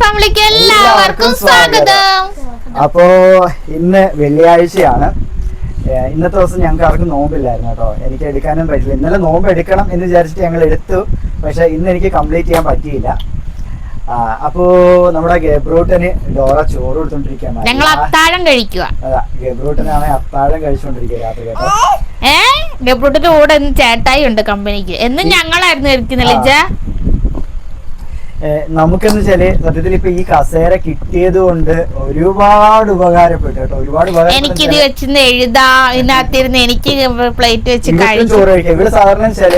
ഫാമിലിക്ക് എല്ലാവർക്കും സ്വാഗതം. അപ്പോ ഇന്ന് വെള്ളിയാഴ്ചയാണ്. ഇന്നത്തെ ദിവസം ഞങ്ങൾക്ക് ആർക്കും നോമ്പില്ലായിരുന്നു കേട്ടോ. എനിക്ക് എടുക്കാനും പറ്റില്ല. ഇന്നലെ നോമ്പ് എടുക്കണം എന്ന് വിചാരിച്ചിട്ട് ഞങ്ങൾ എടുത്തു. പക്ഷെ ഇന്ന് എനിക്ക് കംപ്ലീറ്റ് ചെയ്യാൻ പറ്റിയില്ല. അപ്പോ നമ്മുടെ ഗബ്രൂട്ടന് ഡോറ ചോറ് കൊടുത്തോണ്ടിരിക്കാൻ ഞങ്ങൾ അത്താഴം കഴിക്കുക അതാ ഗബ്രൂട്ടനാണ് അത്താഴം കഴിച്ചുകൊണ്ടിരിക്കുക രാത്രി കേട്ടോ. ഏഹ് ഗബ്രൂട്ടിന്റെ കൂടെ ചേട്ടായി ഉണ്ട് കമ്പനിക്ക്. എന്നും ഞങ്ങളായിരുന്നു ഏ, നമുക്കെന്ന് വെച്ചാൽ സത്യത്തിൽ ഇപ്പൊ ഈ കസേര കിട്ടിയത് കൊണ്ട് ഒരുപാട് ഉപകാരപ്പെട്ടു കേട്ടോ. ഒരുപാട് എനിക്കിത് വെച്ചിന്ന് എഴുതാ ഇതിനകത്തിരുന്ന് എനിക്ക് പ്ലേറ്റ് വെച്ച് ചോറ് കഴിക്കാം. ഇവിടെ സാധാരണ വെച്ചാൽ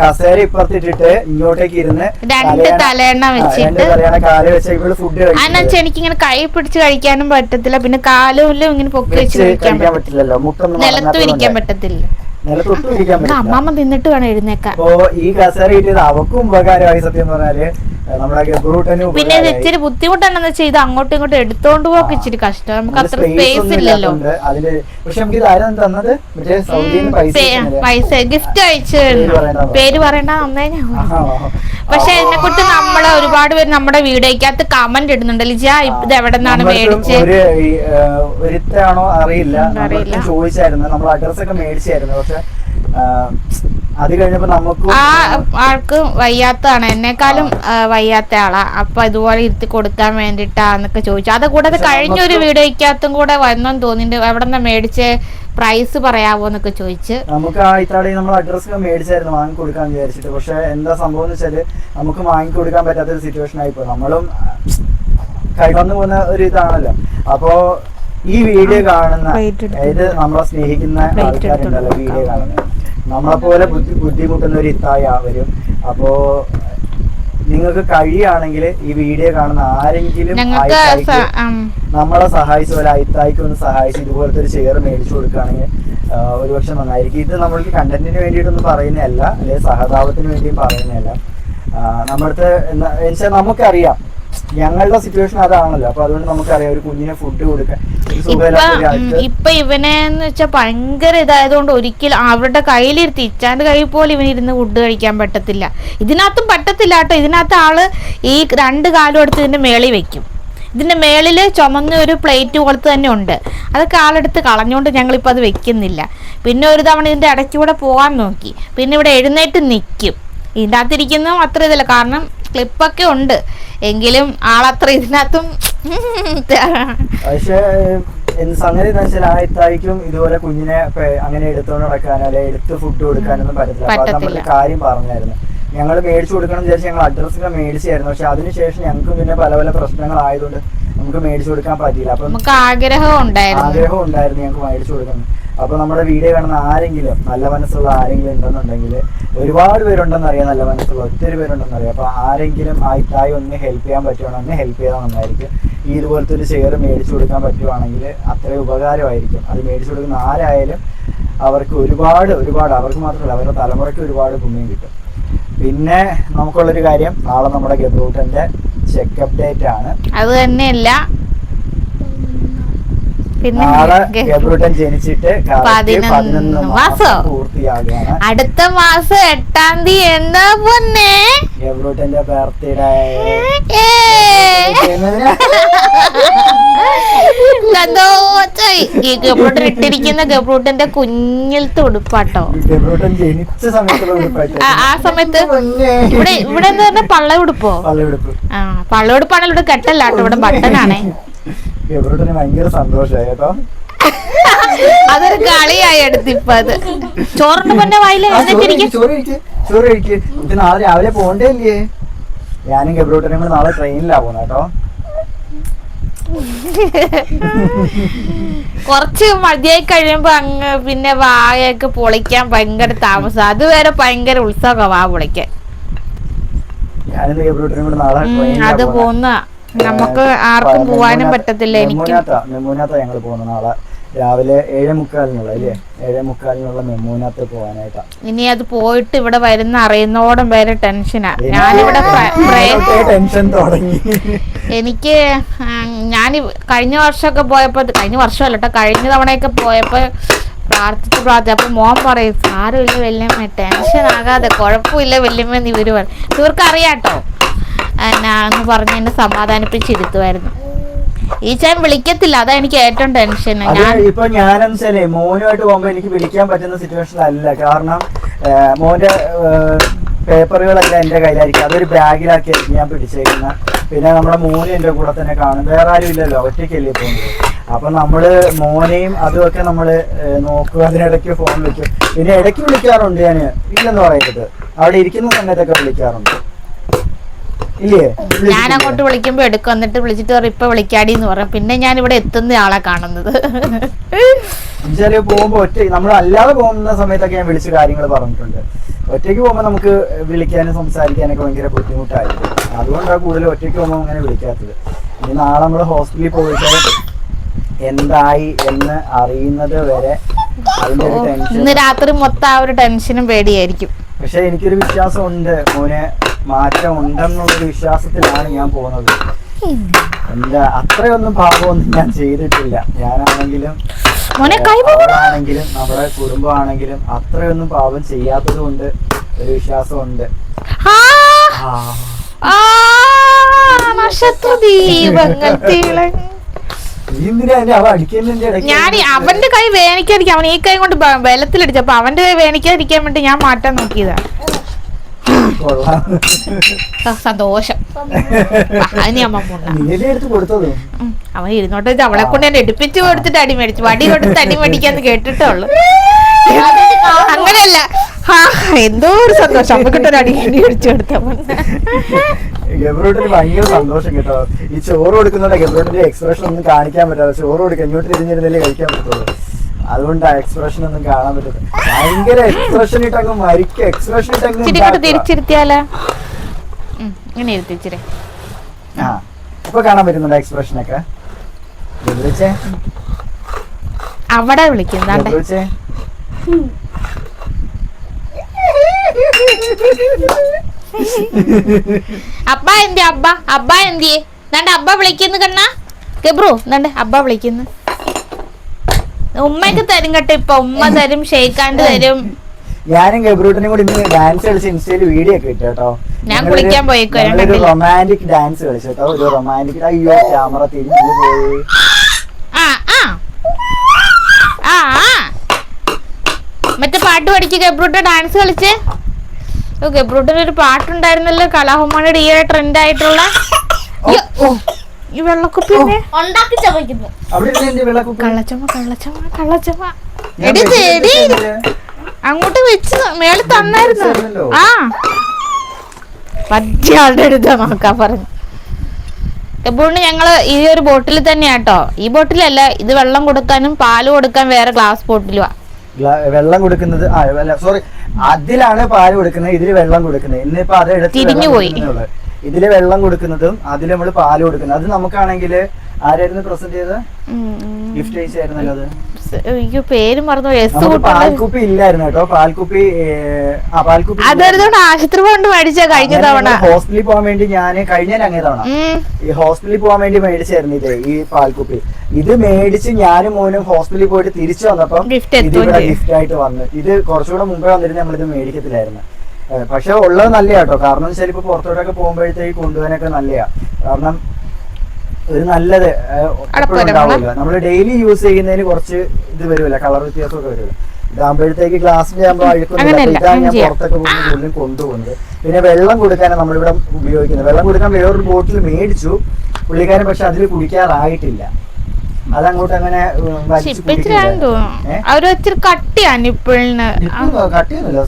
കസേര ഇപ്പുറത്തിട്ടിട്ട് ഇങ്ങോട്ടേക്ക് ഇരുന്ന് രണ്ട് തലയെണ്ണ തലയണ വെച്ചിട്ട് കാൽ വെച്ച ഇവിടെ ഫുഡ് കഴിക്കും. എനിക്ക് ഇങ്ങനെ കൈ പിടിച്ച് കഴിക്കാനും പറ്റത്തില്ല. പിന്നെ കാലും ഇങ്ങനെ പൊക്കി വെച്ച് കഴിക്കാൻ പറ്റില്ലല്ലോ. മുട്ടൊന്നും നിലത്തും ഇരിക്കാൻ പറ്റത്തില്ല. നിലത്തൊട്ടും ഇരിക്കാൻ പറ്റില്ല അമ്മമ്മ തിന്നിട്ട് വേണം എഴുന്നേക്കാൻ. അപ്പോ ഈ കസേര കിട്ടിയത് അവക്കും ഉപകാരമായി സത്യം പറഞ്ഞാൽ. പിന്നെ ഇച്ചിരി ബുദ്ധിമുട്ടാണെന്ന് വെച്ചാൽ ഇത് അങ്ങോട്ടും ഇങ്ങോട്ടും എടുത്തോണ്ട് പോക്ക് ഇച്ചിരി കഷ്ടം. നമുക്ക് അത്ര സ്പേസ് ഇല്ലല്ലോ. പൈസ ഗിഫ്റ്റ് അയച്ചു പേര് പറയണ്ട. അന്നേ. പക്ഷെ ഇതിനെ കുറിച്ച് നമ്മളെ ഒരുപാട് പേര് നമ്മുടെ വീഡിയോക്കകത്ത് കമന്റ് ഇടുന്നുണ്ട്. ലിജ ഇത് എവിടെ നിന്നാണ് മേടിച്ച്? അറിയില്ല. ചോദിച്ചായിരുന്നു. നമ്മൾ അഡ്രസ് ഒക്കെ മേടിച്ചായിരുന്നു. പക്ഷെ അത് കഴിഞ്ഞപ്പോ നമുക്ക് ആ ആൾക്ക് വയ്യാത്തതാണ്. എന്നെക്കാളും വയ്യാത്ത ആളാ. അപ്പൊ ഇതുപോലെ ഇരുത്തി കൊടുക്കാൻ വേണ്ടിട്ടാന്നൊക്കെ ചോദിച്ചു. അത് കൂടാതെ കഴിഞ്ഞൊരു കഴിഞ്ഞ ഒരു നമുക്ക് കൂടെ വന്നെന്ന് തോന്നിണ്ട് എവിടെ നിന്ന് മേടിച്ച് പ്രൈസ് പറയാവോ എന്നൊക്കെ ചോദിച്ച്. നമുക്ക് ആ ഇത്രയും നമ്മൾ അഡ്രസ് മേടിച്ചായിരുന്നു വാങ്ങി കൊടുക്കാൻ വിചാരിച്ചിട്ട്. പക്ഷെ എന്താ സംഭവം എന്ന് വെച്ചാൽ നമുക്ക് വാങ്ങി കൊടുക്കാൻ പറ്റാത്ത ഒരു സിറ്റുവേഷൻ ആയിപ്പോ നമ്മളും കൈവന്നു പോകുന്ന ഒരു ഇതാണല്ലോ. അപ്പോ ഈ വീഡിയോ കാണുന്ന ഇത് അതായത് നമ്മളെ സ്നേഹിക്കുന്ന ആൾക്കാരുണ്ടല്ലോ വീഡിയോ കാണുന്നത് നമ്മളെ പോലെ ബുദ്ധി ബുദ്ധിമുട്ടുന്ന ഒരു ഇത്തായി അവരും അപ്പോ നിങ്ങൾക്ക് കഴിയുകയാണെങ്കിൽ ഈ വീഡിയോ കാണുന്ന ആരെങ്കിലും നമ്മളെ സഹായിച്ച പോലെ അയിത്തായിക്ക് ഒന്ന് സഹായിച്ച് ഇതുപോലത്തെ ഒരു ചെയർ മേടിച്ചു കൊടുക്കുകയാണെങ്കിൽ ഒരുപക്ഷെ നന്നായിരിക്കും. ഇത് നമ്മൾക്ക് കണ്ടന്റിന് വേണ്ടിയിട്ടൊന്നും പറയുന്നതല്ല അല്ലെങ്കിൽ സഹതാപത്തിന് വേണ്ടിയും പറയുന്നതല്ല. നമ്മുടെ അടുത്ത് വെച്ചാൽ നമുക്കറിയാം. ഞങ്ങളുടെ സിറ്റുവേഷൻ അതാണല്ലോ. അപ്പൊ അതുകൊണ്ട് നമുക്കറിയാം ഒരു കുഞ്ഞിനെ ഫുഡ് കൊടുക്കാൻ ഇപ്പൊ ഇവനെ ഇവനെന്ന് വെച്ചാൽ ഭയങ്കര ഇതായതുകൊണ്ട് ഒരിക്കലും അവരുടെ കയ്യിലിരുത്തി ഇച്ചാന്റെ കയ്യിൽ പോലും ഇവനിരുന്ന് ഫുഡ് കഴിക്കാൻ പറ്റത്തില്ല. ഇതിനകത്തും പറ്റത്തില്ല കേട്ടോ. ഇതിനകത്ത് ആൾ ഈ രണ്ട് കാലും എടുത്ത് ഇതിന്റെ മേളിൽ വെക്കും. ഇതിന്റെ മേളിൽ ചുമന്ന ഒരു പ്ലേറ്റ് പോലത്തെ തന്നെ ഉണ്ട്. അതൊക്കെ ആളെടുത്ത് കളഞ്ഞുകൊണ്ട് ഞങ്ങളിപ്പോൾ അത് വെക്കുന്നില്ല. പിന്നെ ഒരു തവണ ഇതിന്റെ ഇടയ്ക്കൂടെ പോകാൻ നോക്കി. പിന്നെ ഇവിടെ എഴുന്നേറ്റ് നിൽക്കും ഇതിന്റെ അകത്തിരിക്കുന്നതും അത്ര ഇതല്ല. കാരണം ക്ലിപ്പൊക്കെ ഉണ്ട്. എങ്കിലും ആളത്ര ഇതിനകത്തും പക്ഷേ സംഗതി എന്ന് വെച്ചാൽ ആ ഇത്തായിക്കും ഇതുപോലെ കുഞ്ഞിനെ അങ്ങനെ എടുത്തോണ്ട് നടക്കാനോ അല്ലെ എടുത്ത് ഫുഡ് കൊടുക്കാനൊന്നും പറ്റത്തില്ല. അപ്പൊ നമ്മളൊരു കാര്യം പറഞ്ഞായിരുന്നു. ഞങ്ങൾ മേടിച്ചു കൊടുക്കണം എന്ന് വിചാരിച്ച് ഞങ്ങൾ അഡ്രസ്സൊക്കെ മേടിച്ചായിരുന്നു. പക്ഷെ അതിനുശേഷം ഞങ്ങൾക്ക് പിന്നെ പല പല പ്രശ്നങ്ങളായതുകൊണ്ട് നമുക്ക് മേടിച്ചു കൊടുക്കാൻ പറ്റിയില്ല. അപ്പൊ നമുക്ക് ആഗ്രഹം ഉണ്ടായിരുന്നു. ആഗ്രഹം ഉണ്ടായിരുന്നു ഞങ്ങൾക്ക് മേടിച്ചു കൊടുക്കണം അപ്പൊ നമ്മുടെ വീഡിയോ കാണുന്ന ആരെങ്കിലും നല്ല മനസ്സുള്ള ആരെങ്കിലും ഉണ്ടെന്നുണ്ടെങ്കിൽ ഒരുപാട് പേരുണ്ടെന്ന് അറിയാം നല്ല മനസ്സുള്ള ഒത്തിരി പേരുണ്ടെന്ന് അറിയാം. അപ്പൊ ആരെങ്കിലും ആ ഇത്തായി ഒന്ന് ഹെൽപ്പ് ചെയ്യാൻ പറ്റുവാണെങ്കിൽ ഹെൽപ്പ് ചെയ്താൽ നന്നായിരിക്കും. ഈ ഇതുപോലത്തെ ഒരു ചെയർ മേടിച്ചു കൊടുക്കാൻ പറ്റുവാണെങ്കിൽ അത്രയും ഉപകാരമായിരിക്കും. അത് മേടിച്ചു കൊടുക്കുന്ന ആരായാലും അവർക്ക് ഒരുപാട് ഒരുപാട് അവർക്ക് മാത്രമല്ല അവരുടെ തലമുറയ്ക്ക് ഒരുപാട് പുണ്യം കിട്ടും. പിന്നെ നമുക്കുള്ളൊരു കാര്യം നാളെ നമ്മുടെ ഗബ്രൂട്ടന്റെ ചെക്കപ്പ് ഡേറ്റ് ആണ്. അത് തന്നെയല്ല പിന്നെ ജനിച്ചിട്ട് പതിനൊന്ന് മാസം? പൂർത്തിയാകുകയാണ് അടുത്ത മാസം എട്ടാം തീയതി എന്നാ പൊന്നെ? ബർത്ത്ഡേ ഗബ്രൂട്ടൻ ഇട്ടിരിക്കുന്ന ഗബ്രൂട്ടന്റെ കുഞ്ഞിലത്തെ ഉടുപ്പാട്ടോ ഗബ്രൂട്ടൻ ജനിച്ച സമയത്ത് ആ- ആ സമയത്ത് ഇവിടെ ഇവിടെ എന്ന് പറഞ്ഞാൽ പള്ള ഉടുപ്പോ ആ പള്ള ഉടുപ്പാണല്ലോ ഇവിടെ കെട്ടല്ലാട്ടോ ഇവിടെ ബട്ടനാണേ ഗബ്രൂട്ടന് ഭയങ്കര സന്തോഷമായി. കേട്ടോ? അതൊരു കളിയായി എടുത്തിപ്പത് അത്. ചോറിന്റെ പൊന്നെ വായിൽ ചോറ് കഴിക്ക്, നാളെ രാവിലെ പോണ്ടേ ഇല്ലേ? ഞാനും ഗബ്രൂട്ടനും കൂടെ നാളെ ട്രെയിനിലാ പോണ കേട്ടോ? കുറച്ച് മതിയായി കഴിയുമ്പോ അങ്ങ് പിന്നെ വായൊക്കെ പൊളിക്കാൻ ഭയങ്കര താമസം. അതുവരെ ഭയങ്കര ഉത്സവ വാ പൊളിക്കാൻ. അത് പോകുന്നെ. നമുക്ക് ആർക്കും പോവാനും പറ്റത്തില്ല എനിക്ക്. മെമൂനാത്ത മെമൂനാത്ത ഞങ്ങൾ പോകുന്ന നാളെ. രാവിലെ ഏഴേ മുക്കാലിനുള്ള അല്ലേ? ഏഴേ മുക്കാലിനുള്ള മെമൂനാത്ത് പോവാനായിട്ടാ. ഇനി അത് പോയിട്ട് ഇവിടെ വരുന്ന അറിയുന്നോടും വരെ ടെൻഷനാ. ഞാനിവിടെ ടെൻഷൻ തുടങ്ങി. എനിക്ക് ഞാൻ കഴിഞ്ഞ വർഷമൊക്കെ പോയപ്പോ കഴിഞ്ഞ വർഷമല്ല കേട്ടോ കഴിഞ്ഞ തവണയൊക്കെ പോയപ്പോ പ്രാർത്ഥിച്ച് പ്രാർത്ഥിച്ചു അപ്പൊ മോൻ പറയും സാരമില്ല വല്യമ്മ ടെൻഷൻ ആകാതെ കുഴപ്പമില്ല വല്യമ്മ എന്ന് ഇവർ പറയും. ഇവർക്ക് അറിയാട്ടോ. എന്നാന്ന് പറഞ്ഞ് എന്നെ സമാധാനിപ്പിച്ചിരുത്തുമായിരുന്നു ഈ ചാൻ വിളിക്കത്തില്ല അതാ എനിക്ക് ഏറ്റവും ടെൻഷൻ ഞാൻ ഇപ്പൊ ഞാനും ശരി മോനുമായിട്ട് പോകുമ്പോ എനിക്ക് വിളിക്കാൻ പറ്റുന്ന സിറ്റുവേഷൻ അല്ല. കാരണം മോന്റെ പേപ്പറുകളെല്ലാം എന്റെ കയ്യിലായിരിക്കും. അതൊരു ബാഗിലാക്കിയായിരിക്കും ഞാൻ പിടിച്ചേക്കുന്ന പിന്നെ നമ്മുടെ മോനെ എന്റെ കൂടെ തന്നെ കാണും. വേറെ ആരും ഇല്ലല്ലോ ഒറ്റയ്ക്കല്ലേ പോകുന്നത്. അപ്പൊ നമ്മൾ മോനെയും അതുമൊക്കെ നമ്മൾ നോക്കുക അതിനിടയ്ക്ക് ഫോൺ വെക്കും. പിന്നെ ഇടയ്ക്ക് വിളിക്കാറുണ്ട് ഞാൻ ഇല്ലെന്ന് പറയരുത്. അവിടെ ഇരിക്കുന്ന സമയത്തൊക്കെ വിളിക്കാറുണ്ട്. ഞാൻ അങ്ങോട്ട് വിളിക്കുമ്പോ എടുക്കും എന്നിട്ട് വിളിച്ചിട്ട് പറയും ഇപ്പൊ വിളിക്കാടി എന്ന് പറയും പിന്നെ ഞാൻ ഇവിടെ എത്തുന്ന ആളെ കാണുന്നത്. എന്നുവെച്ചാൽ പോകുമ്പോ ഒറ്റ നമ്മൾ അല്ലാതെ പോകുന്ന സമയത്തൊക്കെ ഞാൻ വിളിച്ച് കാര്യങ്ങൾ പറഞ്ഞിട്ടുണ്ട്. ഒറ്റയ്ക്ക് പോകുമ്പോ നമുക്ക് വിളിക്കാനും സംസാരിക്കാനൊക്കെ ഭയങ്കര ബുദ്ധിമുട്ടായിരുന്നു അതുകൊണ്ടാണ് കൂടുതൽ ഒറ്റയ്ക്ക് പോകുമ്പോൾ അങ്ങനെ വിളിക്കാത്തത്. ഇനി നാളെ നമ്മൾ ഹോസ്പിറ്റലിൽ പോയിട്ട് എന്തായി എന്ന് അറിയുന്നത് വരെ അതിന്റെ ഒരു ടെൻഷൻ. ഇന്ന് രാത്രി മൊത്തം ആ ഒരു ടെൻഷനും പേടിയായിരിക്കും. പക്ഷെ എനിക്കൊരു വിശ്വാസം ഉണ്ട് മോനെ മാറ്റം ഉണ്ടെന്നുള്ളൊരു വിശ്വാസത്തിലാണ് ഞാൻ പോകുന്നത്. എന്താ അത്രയൊന്നും പാപമൊന്നും ഞാൻ ചെയ്തിട്ടില്ല. ഞാനാണെങ്കിലും ആണെങ്കിലും നമ്മുടെ കുടുംബമാണെങ്കിലും അത്രയൊന്നും പാപം ചെയ്യാത്തത് കൊണ്ട് ഒരു ആ, നക്ഷത്ര ദീപങ്ങൾ തിളങ്ങി. ഞാൻ അവന്റെ കൈ വേനിക്കാതിരിക്കും അവൻ ഈ കൈ കൊണ്ട് വെള്ളത്തിലടിച്ചു അപ്പൊ അവന്റെ കൈ വേനിക്കാതിരിക്കാൻ വേണ്ടി ഞാൻ മാറ്റാൻ നോക്കിയതാ. സന്തോഷം. അവൻ ഇരുന്നോട്ട് വെച്ച് അവളെ കൊണ്ട് ഞാൻ എടുപ്പിച്ചു കൊടുത്തിട്ട് അടി മേടിച്ചു വടി കൊടുത്ത് അടി മേടിക്കാന്ന് കേട്ടിട്ടുള്ളു അങ്ങനെയല്ല. എന്തോ ഒരു സന്തോഷം. അമ്മക്കിട്ട് ഒരു അടി അടി അടിച്ചു കൊടുത്തപ്പോ ഗബ്രോട്ടിന് ഭയങ്കര സന്തോഷം കേട്ടോ. ഈ ചോറ് കൊടുക്കുന്നുണ്ട് ഗബ്രോട്ടിന്റെ എക്സ്പ്രഷൻ ഒന്നും കാണിക്കാൻ പറ്റാതെ ചോറ് കൊടുക്കുക ഇങ്ങോട്ട് തിരിഞ്ഞിരുന്നല്ലേ കഴിക്കാൻ പറ്റുള്ളൂ അതുകൊണ്ട് ആ എക്സ്പ്രഷൻ ഒന്നും കാണാൻ പറ്റത്തില്ല. ഭയങ്കര എക്സ്പ്രഷൻ ഇട്ടങ്ങ് മരിക്ക. എക്സ്പ്രഷൻ ഇട്ടങ്ങ് തിരിച്ചിരുത്തിയാലോ? ഇങ്ങനെ ഇരുത്തിച്ചിരി ആ ഇപ്പൊ കാണാൻ പറ്റുന്നുണ്ട് എക്സ്പ്രഷൻ ഒക്കെ? അവിടെ വിളിക്കുന്നാണ്ട് ഗബ്രിച്ചേ? അബ്ബ എന്തി അബ്ബ അബ്ബ എന്തി? നണ്ട അബ്ബ വിളിക്കുന്നു കണ്ണ. ഗബ്രു നണ്ട അബ്ബ വിളിക്കുന്നു. ഉമ്മക്ക് തരും കേട്ടോ ഇപ്പൊ. ഉമ്മ തരും ഷെയ്ക്കാണ്ട് തരും. ഞാനും ഗബ്രൂട്ടിനും കൂടി ഇന്ന് ഡാൻസ് കളിച്ച് ഇൻസ്റ്റയിൽ വീഡിയോ ഒക്കെ ഇട്ടു കേട്ടോ. ഞാൻ കുളിക്കാൻ പോയി റൊമാന്റിക് ഡാൻസ് കളിച്ചു കേട്ടോ. ഒരു റൊമാന്റിക് അയ്യോ ക്യാമറ തിരിഞ്ഞു പോയി. മറ്റേ പാട്ട് പഠിക്കുക ഗബ്രൂട്ട് ഡാൻസ് കളിച്ച്. ഓ ഗബ്രൂട്ടിന് ഒരു പാട്ടുണ്ടായിരുന്നല്ലോ കലാഹുമാനയുടെ ഈ ട്രെൻഡ് ആയിട്ടുള്ള ഈ ഉണ്ടാക്കി വെള്ളക്കുപ്പി. എടി അങ്ങോട്ട് വെച്ച് മേളിൽ തന്നായിരുന്നു. ആ. പറ്റിയ ആളുടെ അടുത്താ നോക്കാൻ പറഞ്ഞു. എപ്പോഴും ഞങ്ങൾ ഈ ഒരു ബോട്ടിൽ തന്നെയാട്ടോ ഈ ബോട്ടിലല്ല ഇത് വെള്ളം കൊടുക്കാനും പാൽ കൊടുക്കാൻ വേറെ ഗ്ലാസ് ബോട്ടിലുവാ. വെള്ളം കൊടുക്കുന്നത് ആ സോറി അതിലാണ് പാൽ കൊടുക്കുന്നത് ഇതിൽ വെള്ളം കൊടുക്കുന്നത്. ഇന്നിപ്പോ അത് എടുത്ത്. ഇതിൽ വെള്ളം കൊടുക്കുന്നതും അതിൽ നമ്മൾ പാൽ കൊടുക്കുന്നത്. അത് നമുക്കാണെങ്കിൽ ആരായിരുന്നു പ്രസന്റ് ചെയ്തത്? ഗിഫ്റ്റ് അയച്ചായിരുന്നല്ലോ അത്. അയ്യോ പേര് മറന്നു എസ് പാൽക്കുപ്പി ഇല്ലായിരുന്നു കേട്ടോ. പാൽക്കുപ്പി ആ പാൽക്കുപ്പി അതൊരു തവണ ആശുപത്രി കൊണ്ട് മേടിച്ച കഴിഞ്ഞ തവണ. ഹോസ്പിറ്റലിൽ പോകാൻ വേണ്ടി ഞാൻ കഴിഞ്ഞ അങ്ങേ തവണ. ഈ ഹോസ്പിറ്റലിൽ പോകാൻ വേണ്ടി മേടിച്ചായിരുന്നു ഇത് ഈ പാൽക്കുപ്പി. ഇത് മേടിച്ച് ഞാനും മോനും ഹോസ്പിറ്റലിൽ പോയിട്ട് തിരിച്ചു വന്നപ്പോ ഇത് ഇവിടെ ഗിഫ്റ്റ് ആയിട്ട് വന്നു. ഇത് കുറച്ചുകൂടെ മുമ്പേ വന്നിരുന്നു നമ്മളിത് മേടിക്കത്തില്ലായിരുന്നു. പക്ഷെ ഉള്ളത് നല്ല കേട്ടോ കാരണം വെച്ചാൽ ഇപ്പൊ പുറത്തോട്ടൊക്കെ പോകുമ്പോഴത്തേക്ക് കൊണ്ടുപോകാനൊക്കെ നല്ലയാ. കാരണം ഒരു നല്ലത് ഉണ്ടാവുമല്ലോ. നമ്മൾ ഡെയിലി യൂസ് ചെയ്യുന്നതിന് കുറച്ച് ഇത് വരുമല്ലോ കളർ വ്യത്യാസമൊക്കെ വരുമല്ലോ. ഇതാകുമ്പോഴത്തേക്ക് ഗ്ലാസിന്റെ ആകുമ്പോൾ അഴുക്കുന്നില്ല ഇതാണ് ഞാൻ പുറത്തൊക്കെ പോകുന്ന കൂടുതലും കൊണ്ടുപോകുന്നത്. പിന്നെ വെള്ളം കൊടുക്കാനാണ് നമ്മളിവിടെ ഉപയോഗിക്കുന്നത്. വെള്ളം കൊടുക്കാൻ വേറൊരു ബോട്ടിൽ മേടിച്ചു. പുള്ളിക്കാരൻ പക്ഷെ അതിൽ കുടിക്കാറായിട്ടില്ല. അതങ്ങോട്ട് അങ്ങനെ കട്ടിയാണ് നിപ്പിളിന് കട്ടിയൊന്നുമില്ല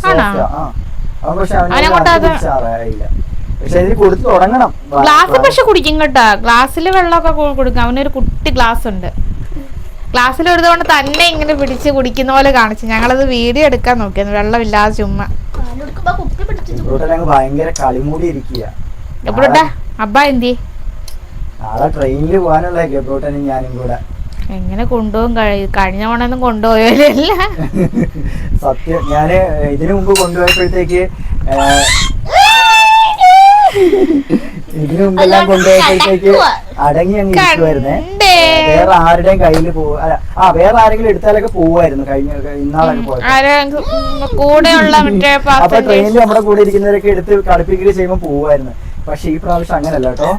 പക്ഷെ അവന് കുടിച്ചാറായില്ല പക്ഷെ കൊടുത്ത് തുടങ്ങണം. ഗ്ലാസ് പക്ഷെ കുടിക്കും കേട്ടോ. ഗ്ലാസ്സിൽ വെള്ളമൊക്കെ കൊടുക്കും. അവനൊരു കുട്ടി ഗ്ലാസ് ഉണ്ട്. ഗ്ലാസ്സിൽ ഒരു തവണ തന്നെ ഇങ്ങനെ പിടിച്ച് കുടിക്കുന്ന പോലെ കാണിച്ചു. ഞങ്ങളത് വീഡിയോ എടുക്കാൻ നോക്കിയത് വെള്ളമില്ലാതെ ചുമ്മാ. പാലെടുക്കുമ്പോ കുപ്പി പിടിച്ചിട്ട് ഇവിടങ്ങ് ഭയങ്കര കളിമൂടി ഇരിക്കുക എപ്പോഴാ അബ്ബ എന്തി? നാളെ ട്രെയിനിൽ പോകാനുള്ള ഗബ്രോട്ടനും ഞാനും കൂടെ. എങ്ങനെ കൊണ്ടുപോകും? കഴിഞ്ഞ തവണയൊന്നും കൊണ്ടുപോയല്ല സത്യം. ഞാൻ ഇതിനു മുമ്പ് കൊണ്ടുപോയപ്പോഴത്തേക്ക് ഇതിനു മുമ്പെല്ലാം കൊണ്ടുപോയപ്പോഴത്തേക്ക് അടങ്ങി അങ്ങ് ഇരിക്കുവായിരുന്നേ. വേറെ ആരുടെയും കയ്യിൽ പോവാ അല്ല, ആ വേറെ ആരെങ്കിലും എടുത്താലൊക്കെ പോവായിരുന്നു കഴിഞ്ഞ ഇന്നാളൊക്കെ പോയത് അപ്പൊ ട്രെയിനിൽ നമ്മുടെ കൂടെ ഇരിക്കുന്നവരൊക്കെ എടുത്ത് കളിപ്പിക്കുകയും ചെയ്യുമ്പോൾ പോവായിരുന്നു. പക്ഷെ ഈ പ്രാവശ്യം അങ്ങനല്ല കേട്ടോ.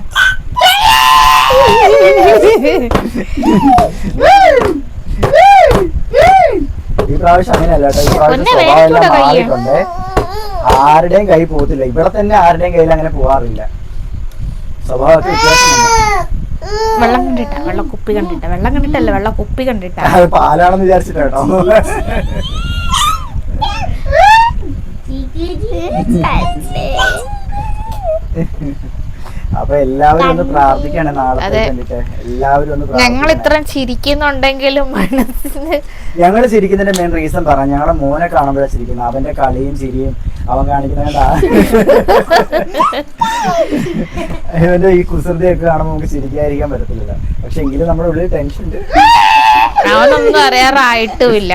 ഈ പ്രാവശ്യം അങ്ങനെയല്ല കേട്ടോ. ഈ പ്രാവശ്യം സ്വഭാവം എല്ലാം മാറിയിട്ടുണ്ട്. ആരുടെയും കൈ പോകത്തില്ല. ഇവിടെ തന്നെ ആരുടെയും കയ്യിൽ അങ്ങനെ പോവാറില്ല സ്വഭാവമൊക്കെ വ്യത്യാസമുണ്ട് വെള്ളം കണ്ടിട്ട വെള്ളം കുപ്പി കണ്ടിട്ട. വെള്ളം കണ്ടിട്ടല്ല വെള്ളം കുപ്പി കണ്ടിട്ട. അത് പാലാണെന്ന് Thank കേട്ടോ. അപ്പൊ എല്ലാവരും ഒന്ന് പ്രാർത്ഥിക്കണേ നാളെ. എല്ലാവരും ഒന്ന് ഞങ്ങൾ ഇത്ര ഇത്രയും ചിരിക്കുന്നുണ്ടെങ്കിലും മനസ്സിന് ഞങ്ങൾ ചിരിക്കുന്നതിന്റെ മെയിൻ റീസൺ പറഞ്ഞു ഞങ്ങളെ മോനെ കാണുമ്പോഴാണ് ചിരിക്കുന്നത്. അവന്റെ കളിയും ചിരിയും അവൻ കാണിക്കുന്ന ഇവന്റെ ഈ കുസൃതിയൊക്കെ കാണുമ്പോൾ നമുക്ക് ചിരിക്കാതിരിക്കാൻ പറ്റത്തില്ല പക്ഷെ എങ്കിലും നമ്മുടെ ഉള്ളിൽ ടെൻഷൻ ഉണ്ട്. അവനൊന്നും അറിയാറായിട്ടുമില്ല.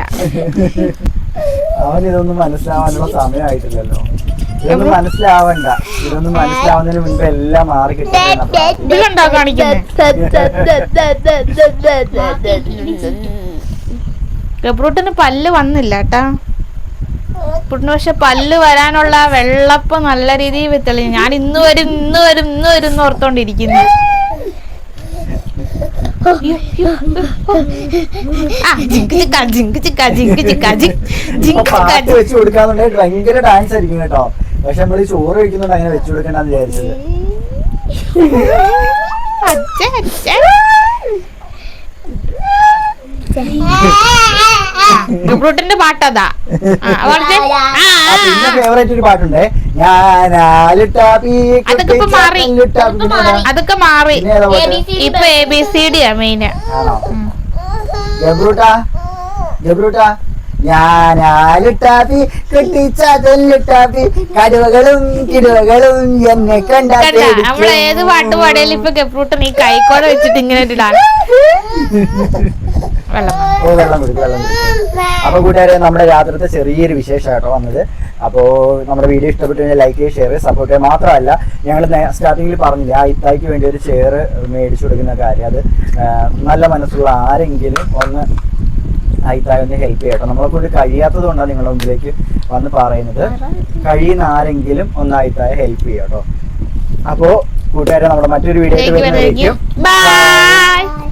അവൻ ഇതൊന്നും മനസ്സിലാവാനുള്ള സമയമായിട്ടില്ലല്ലോ. ഇതൊന്നും മനസ്സിലാവണ്ട ഇതൊന്നും മനസ്സിലാവുന്നതിന് മുൻപ് എല്ലാം മാറി കിട്ടും കാണിക്കുന്നത് ഗബ്രൂട്ടിന് പല്ല് വന്നില്ല കേട്ടാ പുട്ടിന് പക്ഷെ പല്ല് വരാനുള്ള വെള്ളപ്പം നല്ല രീതിയിൽ തെളിഞ്ഞു ഞാൻ ഇന്ന് വരും ഇന്ന് വരും ഇന്ന് വരും എന്ന് ഓർത്തോണ്ടിരിക്കുന്നു ഭയങ്കര ഡാൻസ് ആയിരിക്കും കേട്ടോ പക്ഷെ നമ്മൾ ഈ ചോറ് കഴിക്കുന്നുണ്ട് അങ്ങനെ വെച്ചു കൊടുക്കണ്ടെന്ന് വിചാരിച്ചത്. പാട്ടതാ. പിന്നെ. ഫേവറേറ്റ് ഒരു പാട്ടുണ്ട്. അതൊക്കെ ഇപ്പൊ മാറി. അതൊക്കെ മാറി. ഇപ്പൊ എ ബി സി ഡി ആ മെയിന് ജബ്രൂട്ടാ ഗബ്രൂട്ടാ? ഗബ്രൂട്ടാ? ഞാൻ ആലിട്ടാപ്പി കുട്ടിച്ചാത്തല്ലിട്ടാപ്പി കടുവകളും കിടുവകളും എന്നെ കണ്ടാ കണ്ട പേടിക്കും. നമ്മൾ ഏത് പാട്ട് പാടിയാലും ഇപ്പൊ ഗബ്രൂട്ടൻ നീ കൈക്കോടെ വെച്ചിട്ട് ഇങ്ങനെ ഒരു ഡാൻസ് വെള്ളം. ഓ വെള്ളം കുടിക്കും വെള്ളം കുടിക്കും. അപ്പൊ കൂട്ടുകാരെ നമ്മുടെ രാത്രിത്തെ ചെറിയൊരു വിശേഷമായിട്ടോ വന്നത്. അപ്പോൾ നമ്മുടെ വീഡിയോ ഇഷ്ടപ്പെട്ടു കഴിഞ്ഞാൽ ലൈക്ക് ചെയ്യുക ഷെയർ സപ്പോർട്ട് ചെയ്യുക മാത്രമല്ല ഞങ്ങൾ സ്റ്റാർട്ടിങ്ങിൽ പറഞ്ഞില്ല ആ ഇത്തായിക്ക് വേണ്ടി ഒരു ചെയർ മേടിച്ചു കൊടുക്കുന്ന കാര്യം. അത് നല്ല മനസ്സുള്ള ആരെങ്കിലും ഒന്ന് ആ ഇത്തായി ഒന്ന് ഹെൽപ്പ് ചെയ്യട്ടോ നമ്മളെ കൊണ്ട് കഴിയാത്തത് കൊണ്ടാണ് നിങ്ങളുടെ മുമ്പിലേക്ക് വന്ന് പറയുന്നത്. കഴിയുന്ന ആരെങ്കിലും ഒന്ന് ആ ഇത്തായെ ഹെൽപ്പ് ചെയ്യട്ടോ അപ്പോ കൂട്ടുകാരെ നമ്മുടെ മറ്റൊരു വീഡിയോ ബൈ